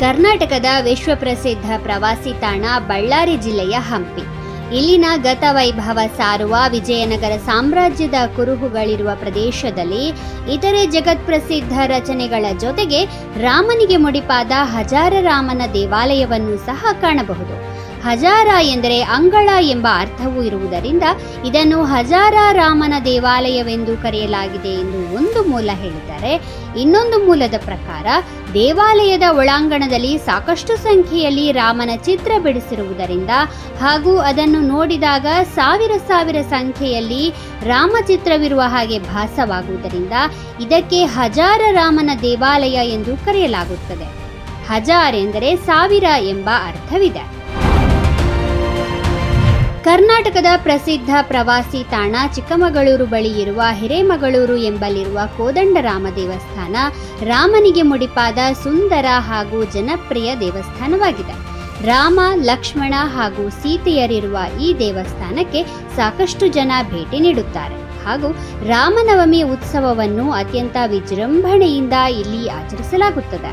ಕರ್ನಾಟಕದ ವಿಶ್ವಪ್ರಸಿದ್ಧ ಪ್ರವಾಸಿ ತಾಣ ಬಳ್ಳಾರಿ ಜಿಲ್ಲೆಯ ಹಂಪಿ. ಇಲ್ಲಿನ ಗತವೈಭವ ಸಾರುವ ವಿಜಯನಗರ ಸಾಮ್ರಾಜ್ಯದ ಕುರುಹುಗಳಿರುವ ಪ್ರದೇಶದಲ್ಲಿ ಇತರೆ ಜಗತ್ಪ್ರಸಿದ್ಧ ರಚನೆಗಳ ಜೊತೆಗೆ ರಾಮನಿಗೆ ಮುಡಿಪಾದ ಹಜಾರ ರಾಮನ ದೇವಾಲಯವನ್ನು ಸಹ ಕಾಣಬಹುದು. ಹಜಾರ ಎಂದರೆ ಅಂಗಳ ಎಂಬ ಅರ್ಥವೂ ಇರುವುದರಿಂದ ಇದನ್ನು ಹಜಾರ ರಾಮನ ದೇವಾಲಯವೆಂದು ಕರೆಯಲಾಗಿದೆ ಎಂದು ಒಂದು ಮೂಲ ಹೇಳಿದರೆ ಇನ್ನೊಂದು ಮೂಲದ ಪ್ರಕಾರ, ದೇವಾಲಯದ ಒಳಾಂಗಣದಲ್ಲಿ ಸಾಕಷ್ಟು ಸಂಖ್ಯೆಯಲ್ಲಿ ರಾಮನ ಚಿತ್ರ ಬಿಡಿಸಿರುವುದರಿಂದ ಹಾಗೂ ಅದನ್ನು ನೋಡಿದಾಗ ಸಾವಿರ ಸಾವಿರ ಸಂಖ್ಯೆಯಲ್ಲಿ ರಾಮಚಿತ್ರವಿರುವ ಹಾಗೆ ಭಾಸವಾಗುವುದರಿಂದ ಇದಕ್ಕೆ ಹಜಾರ ರಾಮನ ದೇವಾಲಯ ಎಂದು ಕರೆಯಲಾಗುತ್ತದೆ. ಹಜಾರ್ ಎಂದರೆ ಸಾವಿರ ಎಂಬ ಅರ್ಥವಿದೆ. ಕರ್ನಾಟಕದ ಪ್ರಸಿದ್ಧ ಪ್ರವಾಸಿ ತಾಣ ಚಿಕ್ಕಮಗಳೂರು ಬಳಿ ಇರುವ ಹಿರೇಮಗಳೂರು ಎಂಬಲ್ಲಿರುವ ಕೋದಂಡರಾಮ ದೇವಸ್ಥಾನ ರಾಮನಿಗೆ ಮುಡಿಪಾದ ಸುಂದರ ಹಾಗೂ ಜನಪ್ರಿಯ ದೇವಸ್ಥಾನವಾಗಿದೆ. ರಾಮ, ಲಕ್ಷ್ಮಣ ಹಾಗೂ ಸೀತೆಯರಿರುವ ಈ ದೇವಸ್ಥಾನಕ್ಕೆ ಸಾಕಷ್ಟು ಜನ ಭೇಟಿ ನೀಡುತ್ತಾರೆ. ಹಾಗೂ ರಾಮನವಮಿ ಉತ್ಸವವನ್ನು ಅತ್ಯಂತ ವಿಜೃಂಭಣೆಯಿಂದ ಇಲ್ಲಿ ಆಚರಿಸಲಾಗುತ್ತದೆ.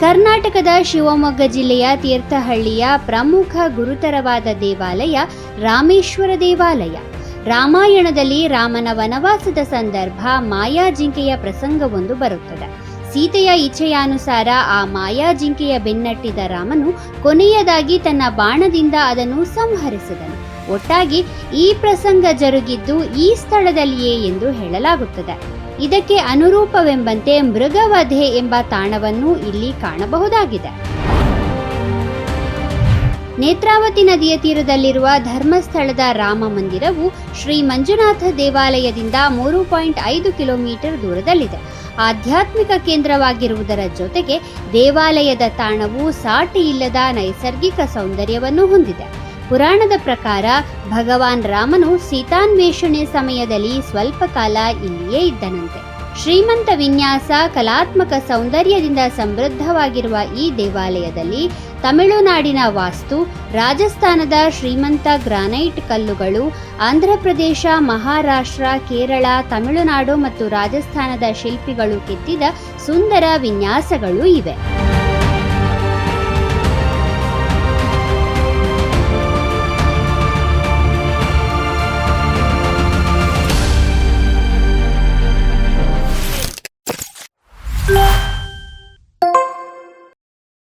ಕರ್ನಾಟಕದ ಶಿವಮೊಗ್ಗ ಜಿಲ್ಲೆಯ ತೀರ್ಥಹಳ್ಳಿಯ ಪ್ರಮುಖ ಗುರುತರವಾದ ದೇವಾಲಯ ರಾಮೇಶ್ವರ ದೇವಾಲಯ. ರಾಮಾಯಣದಲ್ಲಿ ರಾಮನ ವನವಾಸದ ಸಂದರ್ಭ ಮಾಯಾಜಿಂಕೆಯ ಪ್ರಸಂಗವೊಂದು ಬರುತ್ತದೆ. ಸೀತೆಯ ಇಚ್ಛೆಯಾನುಸಾರ ಆ ಮಾಯಾಜಿಂಕೆಯ ಬೆನ್ನಟ್ಟಿದ ರಾಮನು ಕೊನೆಯದಾಗಿ ತನ್ನ ಬಾಣದಿಂದ ಅದನ್ನು ಸಂಹರಿಸಿದನು. ಒಟ್ಟಾಗಿ ಈ ಪ್ರಸಂಗ ಜರುಗಿದ್ದು ಈ ಸ್ಥಳದಲ್ಲಿಯೇ ಎಂದು ಹೇಳಲಾಗುತ್ತದೆ. ಇದಕ್ಕೆ ಅನುರೂಪವೆಂಬಂತೆ ಮೃಗವಧೆ ಎಂಬ ತಾಣವನ್ನು ಇಲ್ಲಿ ಕಾಣಬಹುದಾಗಿದೆ. ನೇತ್ರಾವತಿ ನದಿಯ ತೀರದಲ್ಲಿರುವ ಧರ್ಮಸ್ಥಳದ ರಾಮ ಮಂದಿರವು ಶ್ರೀ ಮಂಜುನಾಥ ದೇವಾಲಯದಿಂದ ಮೂರು ಪಾಯಿಂಟ್ ಐದು ಕಿಲೋಮೀಟರ್ ದೂರದಲ್ಲಿದೆ. ಆಧ್ಯಾತ್ಮಿಕ ಕೇಂದ್ರವಾಗಿರುವುದರ ಜೊತೆಗೆ ದೇವಾಲಯದ ತಾಣವು ಸಾಟಿ ಇಲ್ಲದ ನೈಸರ್ಗಿಕ ಸೌಂದರ್ಯವನ್ನು ಹೊಂದಿದೆ. ಪುರಾಣದ ಪ್ರಕಾರ ಭಗವಾನ್ ರಾಮನು ಸೀತಾನ್ವೇಷಣೆ ಸಮಯದಲ್ಲಿ ಸ್ವಲ್ಪ ಕಾಲ ಇಲ್ಲಿಯೇ ಇದ್ದನಂತೆ. ಶ್ರೀಮಂತ ವಿನ್ಯಾಸ, ಕಲಾತ್ಮಕ ಸೌಂದರ್ಯದಿಂದ ಸಮೃದ್ಧವಾಗಿರುವ ಈ ದೇವಾಲಯದಲ್ಲಿ ತಮಿಳುನಾಡಿನ ವಾಸ್ತು, ರಾಜಸ್ಥಾನದ ಶ್ರೀಮಂತ ಗ್ರಾನೈಟ್ ಕಲ್ಲುಗಳು, ಆಂಧ್ರಪ್ರದೇಶ, ಮಹಾರಾಷ್ಟ್ರ, ಕೇರಳ, ತಮಿಳುನಾಡು ಮತ್ತು ರಾಜಸ್ಥಾನದ ಶಿಲ್ಪಿಗಳು ಕೆತ್ತಿದ ಸುಂದರ ವಿನ್ಯಾಸಗಳು ಇವೆ.